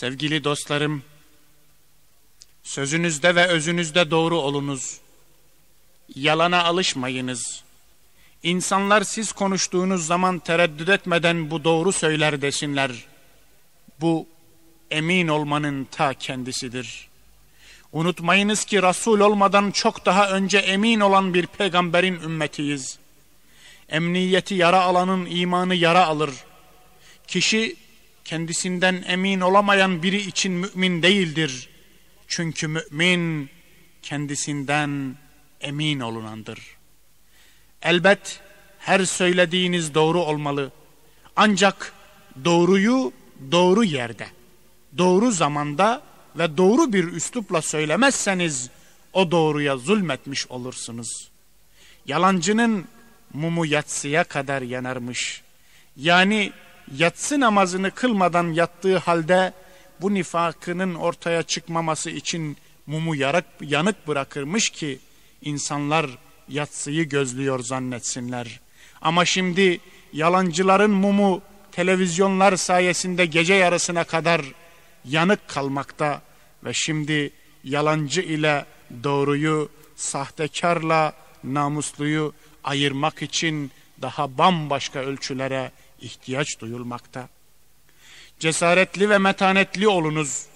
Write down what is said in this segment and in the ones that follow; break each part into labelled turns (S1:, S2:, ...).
S1: Sevgili dostlarım, sözünüzde ve özünüzde doğru olunuz. Yalana alışmayınız. İnsanlar siz konuştuğunuz zaman tereddüt etmeden bu doğru söyler desinler. Bu emin olmanın ta kendisidir. Unutmayınız ki Resul olmadan çok daha önce emin olan bir peygamberin ümmetiyiz. Emniyeti yara alanın imanı yara alır. Kişi kendisinden emin olamayan biri için mümin değildir. Çünkü mümin kendisinden emin olunandır. Elbet her söylediğiniz doğru olmalı. Ancak doğruyu doğru yerde, doğru zamanda ve doğru bir üslupla söylemezseniz o doğruya zulmetmiş olursunuz. Yalancının mumu yatsıya kadar yanarmış. Yani yatsı namazını kılmadan yattığı halde bu nifakının ortaya çıkmaması için mumu yarak, yanık bırakırmış ki insanlar yatsıyı gözlüyor zannetsinler. Ama şimdi yalancıların mumu televizyonlar sayesinde gece yarısına kadar yanık kalmakta ve şimdi yalancı ile doğruyu, sahtekarla namusluyu ayırmak için daha bambaşka ölçülere ihtiyaç duyulmakta. Cesaretli ve metanetli olunuz.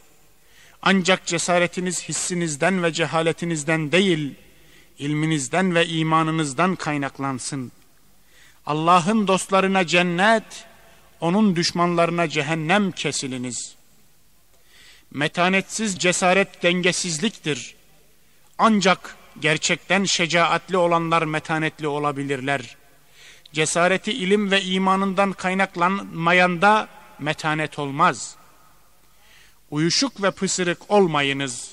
S1: Ancak cesaretiniz hissinizden ve cehaletinizden değil, ilminizden ve imanınızdan kaynaklansın. Allah'ın dostlarına cennet, onun düşmanlarına cehennem kesiliniz. Metanetsiz cesaret dengesizliktir. Ancak gerçekten şecaatli olanlar metanetli olabilirler. Cesareti ilim ve imanından kaynaklanmayanda metanet olmaz. Uyuşuk ve pısırık olmayınız.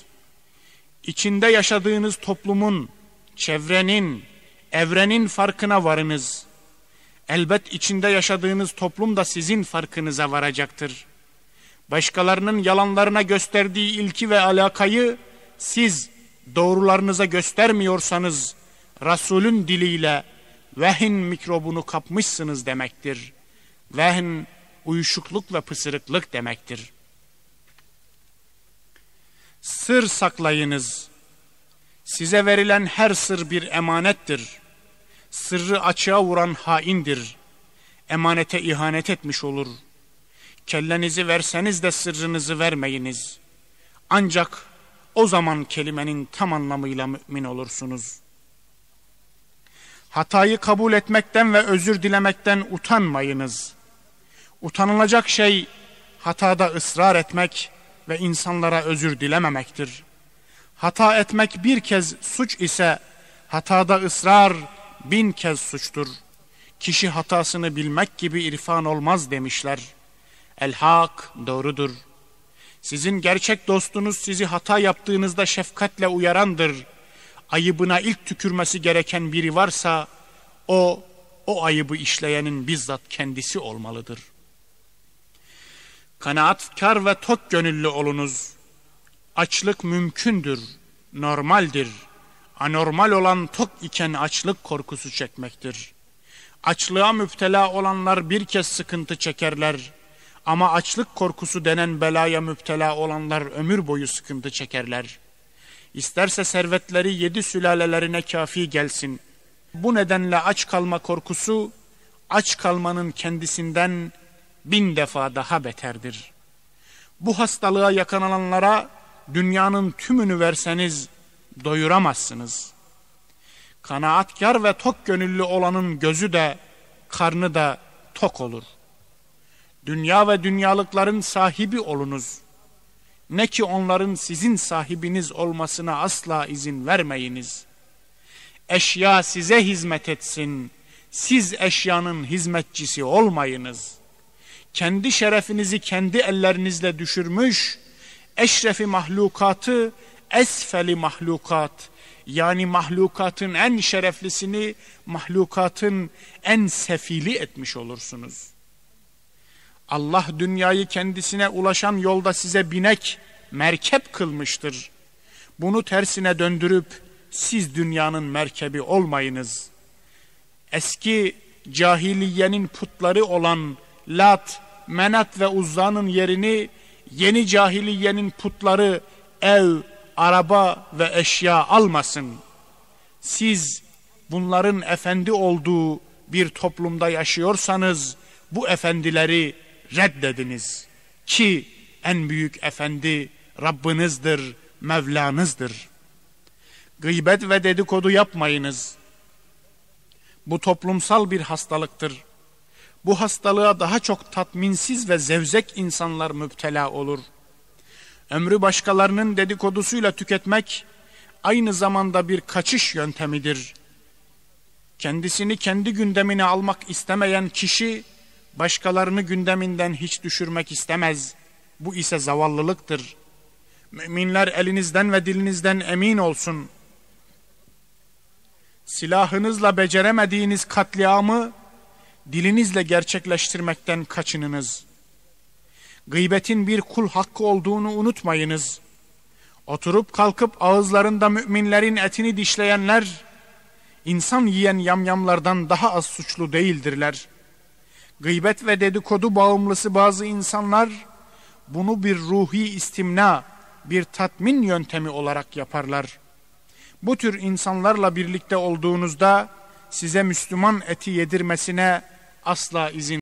S1: İçinde yaşadığınız toplumun, çevrenin, evrenin farkına varınız. Elbet içinde yaşadığınız toplum da sizin farkınıza varacaktır. Başkalarının yalanlarına gösterdiği ilki ve alakayı siz doğrularınıza göstermiyorsanız Resulün diliyle vehin mikrobunu kapmışsınız demektir. Vehn uyuşukluk ve pısırıklık demektir. Sır saklayınız. Size verilen her sır bir emanettir. Sırrı açığa vuran haindir. Emanete ihanet etmiş olur. Kellenizi verseniz de sırrınızı vermeyiniz. Ancak o zaman kelimenin tam anlamıyla mümin olursunuz. Hatayı kabul etmekten ve özür dilemekten utanmayınız. Utanılacak şey hatada ısrar etmek ve insanlara özür dilememektir. Hata etmek bir kez suç ise hatada ısrar bin kez suçtur. Kişi hatasını bilmek gibi irfan olmaz demişler. El hak doğrudur. Sizin gerçek dostunuz sizi hata yaptığınızda şefkatle uyarandır. Ayıbına ilk tükürmesi gereken biri varsa o o ayıbı işleyenin bizzat kendisi olmalıdır. Kanaatkar ve tok gönüllü olunuz. Açlık mümkündür, normaldir. Anormal olan tok iken açlık korkusu çekmektir. Açlığa müptela olanlar bir kez sıkıntı çekerler. Ama açlık korkusu denen belaya müptela olanlar ömür boyu sıkıntı çekerler. İsterse servetleri yedi sülalelerine kafi gelsin. Bu nedenle aç kalma korkusu, aç kalmanın kendisinden bin defa daha beterdir. Bu hastalığa yakalananlara dünyanın tümünü verseniz doyuramazsınız. Kanaatkar ve tok gönüllü olanın gözü de karnı da tok olur. Dünya ve dünyalıkların sahibi olunuz. Ne ki onların sizin sahibiniz olmasına asla izin vermeyiniz. Eşya size hizmet etsin. Siz eşyanın hizmetçisi olmayınız.'' kendi şerefinizi kendi ellerinizle düşürmüş, eşrefi mahlukatı esfeli mahlukat, yani mahlukatın en şereflisini mahlukatın en sefili etmiş olursunuz. Allah dünyayı kendisine ulaşan yolda size binek, merkep kılmıştır. Bunu tersine döndürüp siz dünyanın merkebi olmayınız. Eski cahiliyenin putları olan Lat, Menat ve Uzza'nın yerini yeni cahiliyenin putları ev, araba ve eşya almasın. Siz bunların efendi olduğu bir toplumda yaşıyorsanız bu efendileri reddediniz. Ki en büyük efendi Rabbinizdir, Mevlanızdır. Gıybet ve dedikodu yapmayınız. Bu toplumsal bir hastalıktır. Bu hastalığa daha çok tatminsiz ve zevzek insanlar müptela olur. Ömrü başkalarının dedikodusuyla tüketmek aynı zamanda bir kaçış yöntemidir. Kendisini kendi gündemine almak istemeyen kişi başkalarını gündeminden hiç düşürmek istemez. Bu ise zavallılıktır. Müminler elinizden ve dilinizden emin olsun. Silahınızla beceremediğiniz katliamı dilinizle gerçekleştirmekten kaçınınız. Gıybetin bir kul hakkı olduğunu unutmayınız. Oturup kalkıp ağızlarında müminlerin etini dişleyenler, insan yiyen yamyamlardan daha az suçlu değildirler. Gıybet ve dedikodu bağımlısı bazı insanlar, bunu bir ruhi istimna, bir tatmin yöntemi olarak yaparlar. Bu tür insanlarla birlikte olduğunuzda size Müslüman eti yedirmesine asla izin